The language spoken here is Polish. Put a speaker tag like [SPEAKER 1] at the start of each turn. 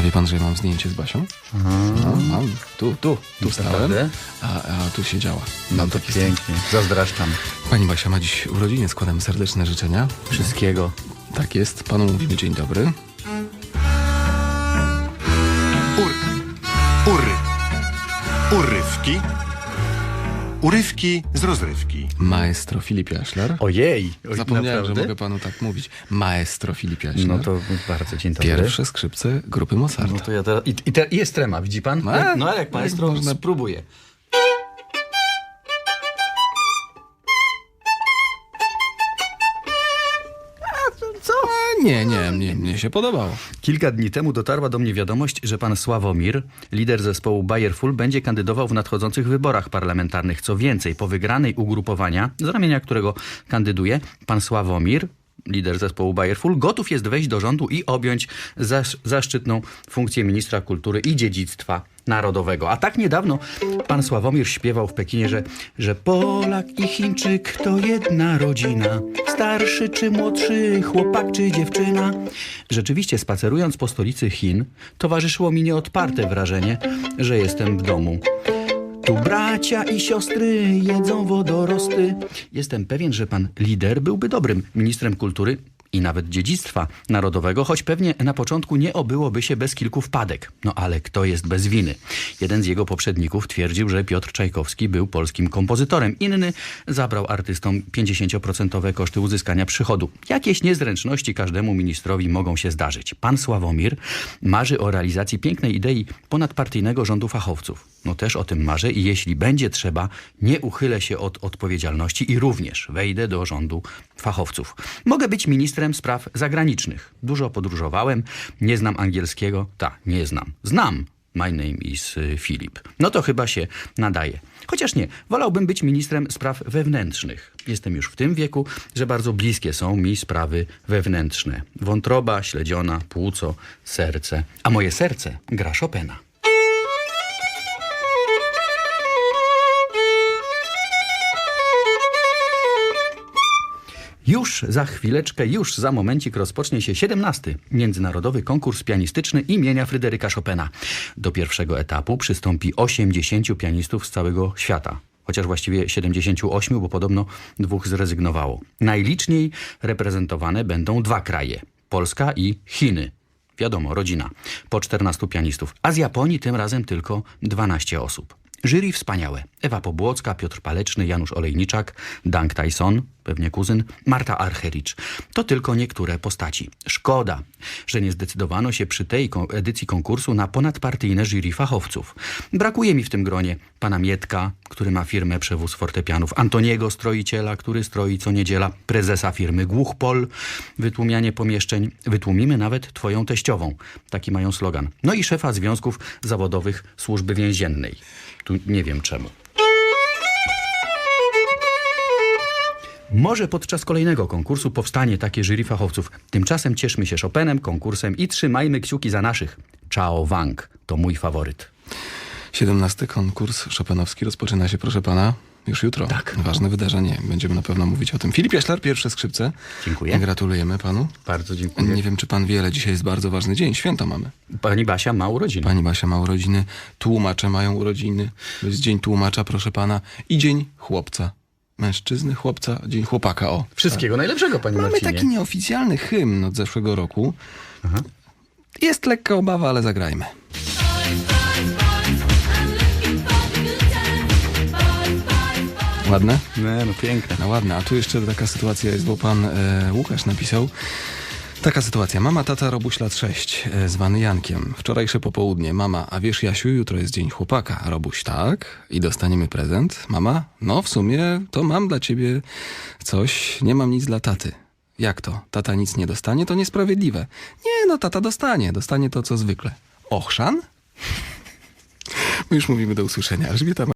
[SPEAKER 1] A wie pan, że ja mam zdjęcie z Basią? No, mam. Tu, tu, tu stałem,
[SPEAKER 2] Naprawdę?
[SPEAKER 1] a, a tu siedziała.
[SPEAKER 2] No to pięknie. Zazdraszczam.
[SPEAKER 1] Pani Basia ma dziś urodziny, składam serdeczne życzenia.
[SPEAKER 2] Wszystkiego.
[SPEAKER 1] Tak jest, panu mówimy dzień dobry.
[SPEAKER 3] Ur. Ury. Urywki. Urywki z rozrywki.
[SPEAKER 1] Maestro Filip Jaślar.
[SPEAKER 2] Ojej. Oj,
[SPEAKER 1] Zapomniałem,
[SPEAKER 2] naprawdę?
[SPEAKER 1] że mogę panu tak mówić. Maestro Filip Jaślar.
[SPEAKER 2] No to bardzo dzień dobry.
[SPEAKER 1] Pierwsze skrzypce grupy Mozarta.
[SPEAKER 2] No to ja teraz... I, i, te, i jest trema, widzi pan?
[SPEAKER 1] No,
[SPEAKER 2] Jak- no ale jak
[SPEAKER 1] jak
[SPEAKER 2] maestro
[SPEAKER 1] można-
[SPEAKER 2] spróbuję.
[SPEAKER 1] A, nie, nie, mnie, się podobało.
[SPEAKER 2] Kilka dni temu dotarła do mnie wiadomość, że pan Sławomir, lider zespołu Bayerful, będzie kandydował w nadchodzących wyborach parlamentarnych. Co więcej, po wygranej ugrupowania, z ramienia którego kandyduje, pan Sławomir, lider zespołu Bayerful, gotów jest wejść do rządu i objąć zasz, zaszczytną funkcję ministra kultury i dziedzictwa narodowego. A tak niedawno pan Sławomir śpiewał w Pekinie, że, że Polak i Chińczyk to jedna rodzina. Starszy czy młodszy, chłopak czy dziewczyna. Rzeczywiście spacerując po stolicy Chin, towarzyszyło mi nieodparte wrażenie, że jestem w domu. Tu bracia i siostry jedzą wodorosty. Jestem pewien, że pan lider byłby dobrym ministrem kultury i nawet dziedzictwa narodowego, choć pewnie na początku nie obyłoby się bez kilku wpadek. No ale kto jest bez winy? Jeden z jego poprzedników twierdził, że Piotr Czajkowski był polskim kompozytorem. Inny zabrał artystom 50% koszty uzyskania przychodu. Jakieś niezręczności każdemu ministrowi mogą się zdarzyć. Pan Sławomir marzy o realizacji pięknej idei ponadpartyjnego rządu fachowców. No też o tym marzę i jeśli będzie trzeba, nie uchylę się od odpowiedzialności i również wejdę do rządu fachowców. Mogę być ministrem spraw zagranicznych. Dużo podróżowałem, nie znam angielskiego. Ta, nie znam. Znam. My name is y, Filip. No to chyba się nadaje. Chociaż nie, wolałbym być ministrem spraw wewnętrznych. Jestem już w tym wieku, że bardzo bliskie są mi sprawy wewnętrzne. Wątroba, śledziona, płuco, serce. A moje serce gra Chopina. Już za chwileczkę, już za momencik rozpocznie się 17. Międzynarodowy konkurs pianistyczny imienia Fryderyka Chopina. Do pierwszego etapu przystąpi 80 pianistów z całego świata. Chociaż właściwie 78, bo podobno dwóch zrezygnowało. Najliczniej reprezentowane będą dwa kraje. Polska i Chiny. Wiadomo, rodzina. Po 14 pianistów. A z Japonii tym razem tylko 12 osób. Jury wspaniałe. Ewa Pobłocka, Piotr Paleczny, Janusz Olejniczak, Dank Tyson, pewnie kuzyn, Marta Archericz. To tylko niektóre postaci. Szkoda, że nie zdecydowano się przy tej edycji konkursu na ponadpartyjne jury fachowców. Brakuje mi w tym gronie pana Mietka, który ma firmę przewóz fortepianów, Antoniego Stroiciela, który stroi co niedziela, prezesa firmy Głuchpol, wytłumianie pomieszczeń. Wytłumimy nawet twoją teściową. Taki mają slogan. No i szefa związków zawodowych służby więziennej. Tu nie wiem czemu. Może podczas kolejnego konkursu powstanie takie jury fachowców. Tymczasem cieszmy się Chopinem, konkursem i trzymajmy kciuki za naszych. Chao Wang to mój faworyt.
[SPEAKER 1] 17 konkurs szopenowski rozpoczyna się, proszę pana, już jutro.
[SPEAKER 2] Tak.
[SPEAKER 1] Ważne wydarzenie. Będziemy na pewno mówić o tym. Filip Jaślar, pierwsze skrzypce.
[SPEAKER 2] Dziękuję.
[SPEAKER 1] Gratulujemy panu.
[SPEAKER 2] Bardzo dziękuję.
[SPEAKER 1] Nie wiem, czy pan wie, ale dzisiaj jest bardzo ważny dzień. Święto mamy.
[SPEAKER 2] Pani Basia ma urodziny.
[SPEAKER 1] Pani Basia ma urodziny, tłumacze mają urodziny. To jest dzień tłumacza, proszę pana. I dzień chłopca. Mężczyzny, chłopca, dzień chłopaka, o.
[SPEAKER 2] Wszystkiego najlepszego, Pani
[SPEAKER 1] Mamy
[SPEAKER 2] Marcinie.
[SPEAKER 1] taki nieoficjalny hymn od zeszłego roku. Jest lekka obawa, ale zagrajmy. Ładne?
[SPEAKER 2] Nie, no piękne.
[SPEAKER 1] No ładne, a tu jeszcze taka sytuacja jest, bo pan e, Łukasz napisał. Taka sytuacja. Mama, tata, Robuś lat 6, e, zwany Jankiem. Wczorajsze popołudnie. Mama, a wiesz Jasiu, jutro jest dzień chłopaka. Robuś, tak? I dostaniemy prezent. Mama, no w sumie to mam dla ciebie coś, nie mam nic dla taty. Jak to? Tata nic nie dostanie? To niesprawiedliwe. Nie, no tata dostanie. Dostanie to, co zwykle. Ochrzan? My już mówimy do usłyszenia. Elżbieta